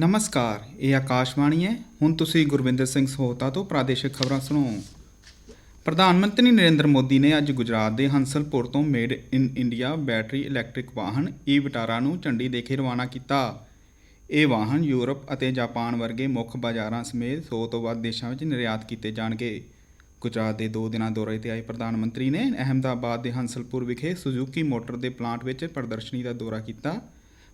ਨਮਸਕਾਰ, ਇਹ ਆਕਾਸ਼ਵਾਣੀ ਹੈ। ਹੁਣ ਤੁਸੀਂ ਗੁਰਵਿੰਦਰ ਸਿੰਘ ਸਹੋਤਾ ਤੋਂ ਪ੍ਰਾਦੇਸ਼ਿਕ ਖਬਰਾਂ ਸੁਣੋ। ਪ੍ਰਧਾਨ ਮੰਤਰੀ ਨਰਿੰਦਰ ਮੋਦੀ ਨੇ ਅੱਜ ਗੁਜਰਾਤ ਦੇ ਹੰਸਲਪੁਰ ਤੋਂ made in India battery electric ਵਾਹਨ ਈ ਵਿਟਾਰਾ ਨੂੰ ਝੰਡੀ ਦੇ ਕੇ ਰਵਾਨਾ ਕੀਤਾ। ਇਹ ਵਾਹਨ ਯੂਰਪ ਅਤੇ ਜਾਪਾਨ ਵਰਗੇ ਮੁੱਖ ਬਾਜ਼ਾਰਾਂ ਸਮੇਤ 100 ਤੋਂ ਵੱਧ ਦੇਸ਼ਾਂ ਵਿੱਚ ਨਿਰਯਾਤ ਕੀਤੇ ਜਾਣਗੇ। ਗੁਜਰਾਤ ਦੇ 2 ਦਿਨਾਂ ਦੌਰੇ ਤੇ ਆਏ ਪ੍ਰਧਾਨ ਮੰਤਰੀ ਨੇ ਅਹਿਮਦਾਬਾਦ ਦੇ ਹੰਸਲਪੁਰ ਵਿਖੇ ਸੁਜ਼ੂਕੀ ਮੋਟਰ ਦੇ ਪਲਾਂਟ ਵਿੱਚ ਪ੍ਰਦਰਸ਼ਨੀ ਦਾ ਦੌਰਾ ਕੀਤਾ।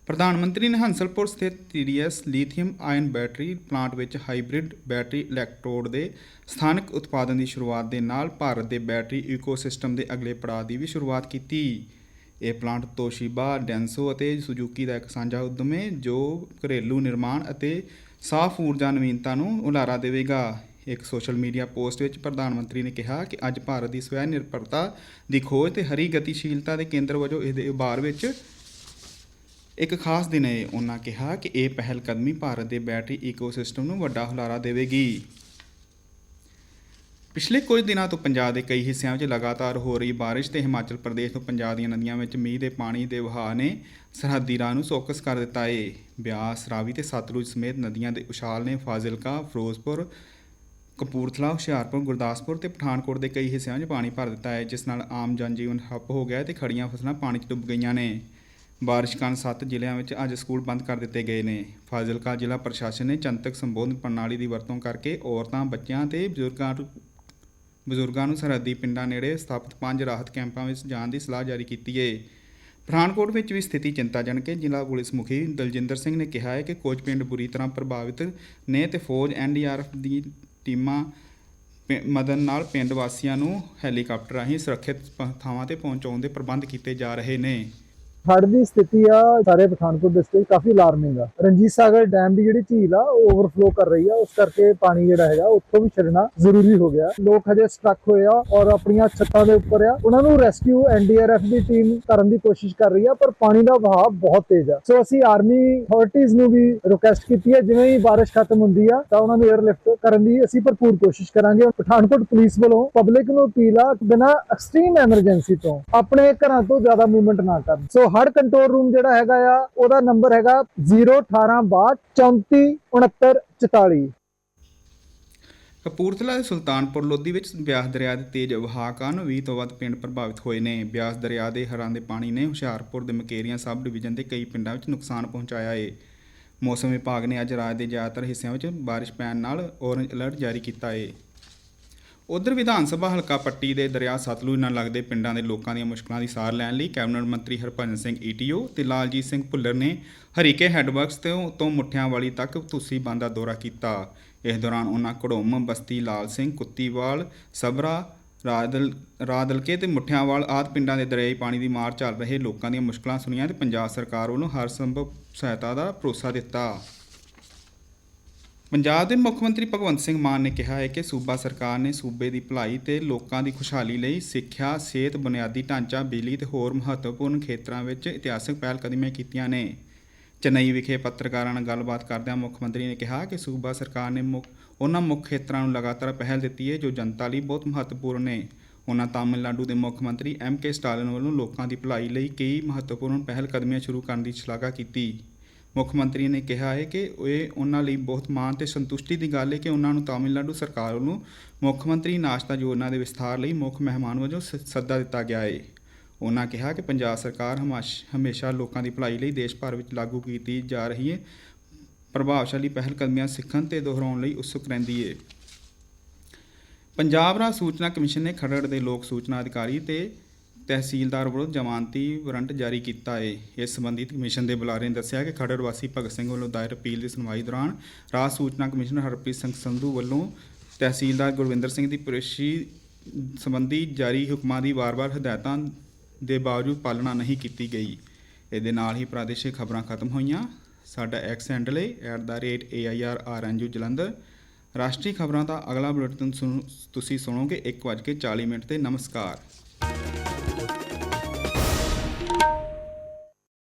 ਪ੍ਰਧਾਨ ਮੰਤਰੀ ਨੇ ਹੰਸਲਪੁਰ ਸਥਿਤ TDS lithium ion battery plant ਵਿੱਚ ਹਾਈਬ੍ਰਿਡ ਬੈਟਰੀ ਇਲੈਕਟ੍ਰੋਡ ਦੇ ਸਥਾਨਕ ਉਤਪਾਦਨ ਦੀ ਸ਼ੁਰੂਆਤ ਦੇ ਨਾਲ ਭਾਰਤ ਦੇ ਬੈਟਰੀ ਇਕੋਸਿਸਟਮ ਦੇ ਅਗਲੇ ਪੜਾਅ ਦੀ ਵੀ ਸ਼ੁਰੂਆਤ ਕੀਤੀ। ਇਹ ਪਲਾਂਟ ਤੋਸ਼ੀਬਾ, ਡੈਂਸੋ ਅਤੇ ਸੁਜ਼ੂਕੀ ਦਾ ਇੱਕ ਸਾਂਝਾ ਉਦਮ ਹੈ, ਜੋ ਘਰੇਲੂ ਨਿਰਮਾਣ ਅਤੇ ਸਾਫ਼ ਊਰਜਾ ਨਵੀਨਤਾ ਨੂੰ ਉਲਾਰਾ ਦੇਵੇਗਾ। ਇੱਕ ਸੋਸ਼ਲ ਮੀਡੀਆ ਪੋਸਟ ਵਿੱਚ ਪ੍ਰਧਾਨ ਮੰਤਰੀ ਨੇ ਕਿਹਾ ਕਿ ਅੱਜ ਭਾਰਤ ਦੀ ਸਵੈ ਨਿਰਭਰਤਾ ਦੀ ਖੋਜ ਤੇ ਹਰੀ ਗਤੀਸ਼ੀਲਤਾ ਦੇ ਕੇਂਦਰ ਵਜੋਂ ਇਹਦੇ ਉਭਾਰ ਵਿੱਚ ਇੱਕ ਖਾਸ ਦਿਨ ਹੈ ਉਹਨਾਂ ਕਿਹਾ ਕਿ ਇਹ ਪਹਿਲ ਕਦਮੀ ਭਾਰਤ ਦੇ ਬੈਟਰੀ ਇਕੋਸਿਸਟਮ ਨੂੰ ਵੱਡਾ ਹੁਲਾਰਾ ਦੇਵੇਗੀ। ਪਿਛਲੇ ਕੁਝ ਦਿਨਾਂ ਤੋਂ ਪੰਜਾਬ ਦੇ ਕਈ ਹਿੱਸਿਆਂ ਵਿੱਚ ਲਗਾਤਾਰ ਹੋ ਰਹੀ ਬਾਰਿਸ਼ ਤੇ ਹਿਮਾਚਲ ਪ੍ਰਦੇਸ਼ ਤੋਂ ਪੰਜਾਬ ਦੀਆਂ ਨਦੀਆਂ ਵਿੱਚ ਮੀਂਹ ਦੇ ਪਾਣੀ ਦੇ ਵਹਾਅ ਨੇ ਸਰਹੱਦੀ ਰਾਹ ਨੂੰ ਚੌਕਸ ਕਰ ਦਿੱਤਾ ਏ। ਬਿਆਸ, ਰਾਵੀ ਤੇ ਸਤਲੁਜ ਸਮੇਤ ਨਦੀਆਂ ਦੇ ਉਛਾਲ ਨੇ ਫਾਜ਼ਿਲਕਾ, ਫਿਰੋਜ਼ਪੁਰ, ਕਪੂਰਥਲਾ, ਹੁਸ਼ਿਆਰਪੁਰ, ਗੁਰਦਾਸਪੁਰ ਤੇ ਪਠਾਨਕੋਟ ਦੇ ਕਈ ਹਿੱਸਿਆਂ 'ਚ ਪਾਣੀ ਭਰ ਦਿੱਤਾ ਹੈ ਜਿਸ ਨਾਲ ਆਮ ਜਨਜੀਵਨ ਠੱਪ ਹੋ ਗਿਆ ਹੈ ਤੇ ਖੜੀਆਂ ਫਸਲਾਂ ਪਾਣੀ 'ਚ ਡੁੱਬ ਗਈਆਂ ਨੇ। ਬਾਰਿਸ਼ ਕਾਰਨ ਸੱਤ ਜ਼ਿਲ੍ਹਿਆਂ ਵਿੱਚ ਅੱਜ ਸਕੂਲ ਬੰਦ ਕਰ ਦਿੱਤੇ ਗਏ ਨੇ। ਫਾਜ਼ਿਲਕਾ ਜ਼ਿਲ੍ਹਾ ਪ੍ਰਸ਼ਾਸਨ ਨੇ ਜਨਤਕ ਸੰਬੋਧਨ ਪ੍ਰਣਾਲੀ ਦੀ ਵਰਤੋਂ ਕਰਕੇ ਔਰਤਾਂ, ਬੱਚਿਆਂ ਤੇ ਬਜ਼ੁਰਗਾਂ ਬਜ਼ੁਰਗਾਂ ਨੂੰ ਸਰਹੱਦੀ ਪਿੰਡਾਂ ਨੇੜੇ ਸਥਾਪਿਤ ਪੰਜ ਰਾਹਤ ਕੈਂਪਾਂ ਵਿੱਚ ਜਾਣ ਦੀ ਸਲਾਹ ਜਾਰੀ ਕੀਤੀ ਹੈ ਪਠਾਨਕੋਟ ਵਿੱਚ ਵੀ ਸਥਿਤੀ ਚਿੰਤਾਜਨਕ ਹੈ ਜ਼ਿਲ੍ਹਾ ਪੁਲਿਸ ਮੁਖੀ ਦਲਜਿੰਦਰ ਸਿੰਘ ਨੇ ਕਿਹਾ ਹੈ ਕਿ ਕੋਚ ਪਿੰਡ ਬੁਰੀ ਤਰ੍ਹਾਂ ਪ੍ਰਭਾਵਿਤ ਨੇ ਤੇ ਫੌਜ ਐਨਡੀਆਰਐਫ ਦੀ ਟੀਮਾਂ ਪਿੰ- ਮਦਦ ਨਾਲ ਪਿੰਡ ਵਾਸੀਆਂ ਨੂੰ ਹੈਲੀਕਾਪਟਰ ਰਾਹੀਂ ਸੁਰੱਖਿਅਤ ਪ- ਥਾਵਾਂ ਤੇ ਪਹੁੰਚਾਉਣ ਦੇ ਪ੍ਰਬੰਧ ਕੀਤੇ ਜਾ ਰਹੇ ਨੇ। ਹੜ੍ਹ ਦੀ ਸਥਿਤੀ ਆ ਸਾਰੇ ਪਠਾਨਕੋਟ ਡਿਸਟ੍ਰਿਕਟ ਕਾਫੀ ਅਲਾਰਮਿੰਗ ਆ। ਰਣਜੀਤ ਸਾਗਰ ਡੈਮ ਦੀ ਜਿਹੜੀ ਝੀਲ ਆ, ਉਹ ਓਵਰਫਲੋ ਕਰ ਰਹੀ ਆ। ਉਸ ਕਰਕੇ ਪਾਣੀ ਜਿਹੜਾ ਹੈਗਾ, ਉੱਥੋਂ ਵੀ ਛੱਡਣਾ ਜ਼ਰੂਰੀ ਹੋ ਗਿਆ। ਲੋਕ ਹਜੇ ਸਟਕ ਹੋਏ ਆ ਔਰ ਆਪਣੀਆਂ ਛੱਤਾਂ ਦੇ ਉੱਪਰ ਆ। ਉਹਨਾਂ ਨੂੰ ਰੈਸਕਿਊ ਐਨਡੀਆਰਐਫ ਦੀ ਟੀਮ ਕਰਨ ਦੀ ਕੋਸ਼ਿਸ਼ ਕਰ ਰਹੀ ਆ, ਪਰ ਪਾਣੀ ਦਾ ਵਹਾਅ ਬਹੁਤ ਤੇਜ਼ ਆ। ਸੋ ਅਸੀਂ ਆਰਮੀ ਅਥਾਰਟੀਜ਼ ਨੂੰ ਵੀ ਰਿਕੁਐਸਟ ਕੀਤੀ ਹੈ ਜਿਵੇਂ ਹੀ ਬਾਰਿਸ਼ ਖਤਮ ਹੁੰਦੀ ਆ, ਤਾਂ ਉਹਨਾਂ ਨੂੰ 에ਅਰਲਿਫਟ ਕਰਨ ਦੀ ਅਸੀਂ ਭਰਪੂਰ ਕੋਸ਼ਿਸ਼ ਕਰਾਂਗੇ। ਪਠਾਨਕੋਟ ਪੁਲਿਸ ਵੱਲੋਂ ਪਬਲਿਕ ਨੂੰ ਅਪੀਲ ਆ, ਬਿਨਾਂ ਐਕਸਟ੍ਰੀਮ ਐਮਰਜੈਂਸੀ ਤੋਂ, ਆਪਣੇ ਘਰਾਂ ਤੋਂ ਜ਼ਿਆਦਾ ਮੂਵਮੈਂਟ ਨਾ ਕਰਨ। ਸੋ ਹਰ ਕੰਟਰੋਲ ਰੂਮ ਜਿਹੜਾ ਹੈਗਾ ਆ, ਉਹਦਾ ਨੰਬਰ ਹੈਗਾ 01862346944 ਕਪੂਰਥਲਾ ਦੇ ਸੁਲਤਾਨਪੁਰ ਲੋਧੀ ਵਿੱਚ ਬਿਆਸ ਦਰਿਆ ਦੇ ਤੇਜ਼ ਵਹਾਅ ਕਾਰਨ 20 ਤੋਂ ਵੱਧ ਪਿੰਡ ਪ੍ਰਭਾਵਿਤ ਹੋਏ ਨੇ। ਬਿਆਸ ਦਰਿਆ ਦੇ ਹਰਾਂ ਦੇ ਪਾਣੀ ਨੇ ਹੁਸ਼ਿਆਰਪੁਰ ਦੇ ਮਕੇਰੀਆਂ ਸਬ ਡਿਵੀਜ਼ਨ ਦੇ ਕਈ ਪਿੰਡਾਂ ਵਿੱਚ ਨੁਕਸਾਨ ਪਹੁੰਚਾਇਆ ਏ। ਮੌਸਮ ਵਿਭਾਗ ਨੇ ਅੱਜ ਰਾਜ ਦੇ ਜ਼ਿਆਦਾਤਰ ਹਿੱਸਿਆਂ ਵਿੱਚ ਬਾਰਿਸ਼ ਪੈਣ ਨਾਲ ਔਰੰਜ ਅਲਰਟ ਜਾਰੀ ਕੀਤਾ ਏ। ਉਧਰ ਵਿਧਾਨ ਸਭਾ ਹਲਕਾ ਪੱਟੀ ਦੇ ਦਰਿਆ ਸਤਲੁਜ ਨਾਲ ਲੱਗਦੇ ਪਿੰਡਾਂ ਦੇ ਲੋਕਾਂ ਦੀਆਂ ਮੁਸ਼ਕਲਾਂ ਦੀ ਸਾਰ ਲੈਣ ਲਈ ਕੈਬਨਿਟ ਮੰਤਰੀ ਹਰਭਜਨ ਸਿੰਘ ਈਟੀਓ ਤੇ ਲਾਲਜੀਤ ਸਿੰਘ ਭੁੱਲਰ ਨੇ ਹਰੀਕੇ ਹੈਡਵਰਕਸ ਤੋਂ ਤੋਂ ਮੁੱਠਿਆਂ ਵਾਲੀ ਤੱਕ ਤੁਸੀਂ ਬੰਦ ਦਾ ਦੌਰਾ ਕੀਤਾ। ਇਸ ਦੌਰਾਨ ਉਹਨਾਂ ਘੜੋਮ, ਬਸਤੀ, ਲਾਲ ਸਿੰਘ, ਕੁੱਤੀਵਾਲ ਸਬਰਾ ਰਾਦਲ, ਰਾਦਲਕੇ ਤੇ ਮੁੱਠਿਆਂਵਾਲ ਆਦਿ ਪਿੰਡਾਂ ਦੇ ਦਰਿਆਈ ਪਾਣੀ ਦੀ ਮਾਰ ਚੱਲ ਰਹੇ ਲੋਕਾਂ ਦੀਆਂ ਮੁਸ਼ਕਲਾਂ ਸੁਣੀਆਂ ਤੇ ਪੰਜਾਬ ਸਰਕਾਰ ਵੱਲੋਂ ਹਰ ਸੰਭਵ ਸਹਾਇਤਾ ਦਾ ਭਰੋਸਾ ਦਿੱਤਾ। ਪੰਜਾਬ ਦੇ ਮੁੱਖ ਮੰਤਰੀ ਭਗਵੰਤ ਸਿੰਘ ਮਾਨ ਨੇ ਕਿਹਾ ਹੈ ਕਿ ਸੂਬਾ ਸਰਕਾਰ ਨੇ ਸੂਬੇ ਦੀ ਭਲਾਈ ਤੇ ਲੋਕਾਂ ਦੀ ਖੁਸ਼ਹਾਲੀ ਲਈ ਸਿੱਖਿਆ, ਸਿਹਤ, ਬੁਨਿਆਦੀ ਢਾਂਚਾ, ਬਿਜਲੀ ਤੇ ਹੋਰ ਮਹੱਤਵਪੂਰਨ ਖੇਤਰਾਂ ਵਿੱਚ ਇਤਿਹਾਸਕ ਪਹਿਲਕਦਮੀਆਂ ਕੀਤੀਆਂ ਨੇ। ਚੇਨਈ ਵਿਖੇ ਪੱਤਰਕਾਰਾਂ ਨਾਲ ਗੱਲਬਾਤ ਕਰਦਿਆਂ ਮੁੱਖ ਮੰਤਰੀ ਨੇ ਕਿਹਾ ਕਿ ਸੂਬਾ ਸਰਕਾਰ ਨੇ ਮੁੱਖ ਉਹਨਾਂ ਮੁੱਖ ਖੇਤਰਾਂ ਨੂੰ ਲਗਾਤਾਰ ਪਹਿਲ ਦਿੱਤੀ ਹੈ ਜੋ ਜਨਤਾ ਲਈ ਬਹੁਤ ਮਹੱਤਵਪੂਰਨ ਨੇ। ਉਹਨਾਂ ਤਾਮਿਲਨਾਡੂ ਦੇ ਮੁੱਖ ਮੰਤਰੀ ਐਮ ਕੇ ਸਟਾਲਿਨ ਵੱਲੋਂ ਲੋਕਾਂ ਦੀ ਭਲਾਈ ਲਈ ਕਈ ਮਹੱਤਵਪੂਰਨ ਪਹਿਲਕਦਮੀਆਂ ਸ਼ੁਰੂ ਕਰਨ ਦੀ ਸ਼ਲਾਘਾ ਕੀਤੀ। ਮੁੱਖ ਮੰਤਰੀ ਨੇ ਕਿਹਾ ਹੈ ਕਿ ਇਹ ਉਹਨਾਂ ਲਈ ਬਹੁਤ ਮਾਣ ਤੇ ਸੰਤੁਸ਼ਟੀ ਦੀ ਗੱਲ ਹੈ ਕਿ ਉਹਨਾਂ ਨੂੰ ਤਾਮਿਲਨਾਡੂ ਸਰਕਾਰ ਵੱਲੋਂ ਮੁੱਖ ਮੰਤਰੀ ਨਾਸ਼ਤਾ ਯੋਜਨਾ ਦੇ ਵਿਸਥਾਰ ਲਈ ਮੁੱਖ ਮਹਿਮਾਨ ਵਜੋਂ ਸ- ਸੱਦਾ ਦਿੱਤਾ ਗਿਆ ਹੈ। ਉਹਨਾਂ ਕਿਹਾ ਕਿ ਪੰਜਾਬ ਸਰਕਾਰ ਹਮਾਸ਼- ਹਮੇਸ਼ਾ ਲੋਕਾਂ ਦੀ ਭਲਾਈ ਲਈ ਦੇਸ਼ ਭਰ ਵਿੱਚ ਲਾਗੂ ਕੀਤੀ ਜਾ ਰਹੀ ਹੈ। ਪ੍ਰਭਾਵਸ਼ਾਲੀ ਪਹਿਲਕਦਮੀਆਂ ਸਿੱਖਣ ਤੇ ਦੁਹਰਾਉਣ ਲਈ ਉਤਸੁਕ ਰਹਿੰਦੀ ਹੈ। ਪੰਜਾਬ ਰਾਜ ਸੂਚਨਾ ਕਮਿਸ਼ਨ ਨੇ ਖਰੜ ਦੇ ਲੋਕ ਸੂਚਨਾ ਅਧਿਕਾਰੀ ਤੇ ਤਹਿਸੀਲਦਾਰ ਵੱਲੋਂ ਜ਼ਮਾਨਤੀ ਵਾਰੰਟ ਜਾਰੀ ਕੀਤਾ ਹੈ ਇਸ ਸੰਬੰਧੀ ਕਮਿਸ਼ਨ ਦੇ ਬੁਲਾਰੇ ਨੇ ਦੱਸਿਆ ਕਿ ਖਰੜ ਵਾਸੀ ਭਗਤ ਸਿੰਘ ਵੱਲੋਂ ਦਾਇਰ ਅਪੀਲ ਦੀ ਸੁਣਵਾਈ ਦੌਰਾਨ ਰਾਜ ਸੂਚਨਾ ਕਮਿਸ਼ਨਰ ਹਰਪ੍ਰੀਤ ਸਿੰਘ ਸੰਧੂ ਵੱਲੋਂ ਤਹਿਸੀਲਦਾਰ ਗੁਰਵਿੰਦਰ ਸਿੰਘ ਦੀ ਪੇਸ਼ੀ ਸੰਬੰਧੀ ਜਾਰੀ ਹੁਕਮਾਂ ਦੀ ਵਾਰ-ਵਾਰ ਹਦਾਇਤਾਂ ਦੇ ਬਾਵਜੂਦ ਪਾਲਣਾ ਨਹੀਂ ਕੀਤੀ ਗਈ। ਇਹਦੇ ਨਾਲ ਹੀ ਪ੍ਰਾਦੇਸ਼ਿਕ ਖਬਰਾਂ ਖਤਮ ਹੋਈਆਂ। ਸਾਡਾ ਐਕਸ ਹੈਂਡਲ ਹੈ @airrnu ਜਲੰਧਰ। ਰਾਸ਼ਟਰੀ ਖਬਰਾਂ ਦਾ ਅਗਲਾ ਬੁਲੇਟਿਨ ਸੁਣ- ਤੁਸੀਂ ਸੁਣੋਗੇ 1:40 ਮਿੰਟ ਤੇ। ਨਮਸਕਾਰ।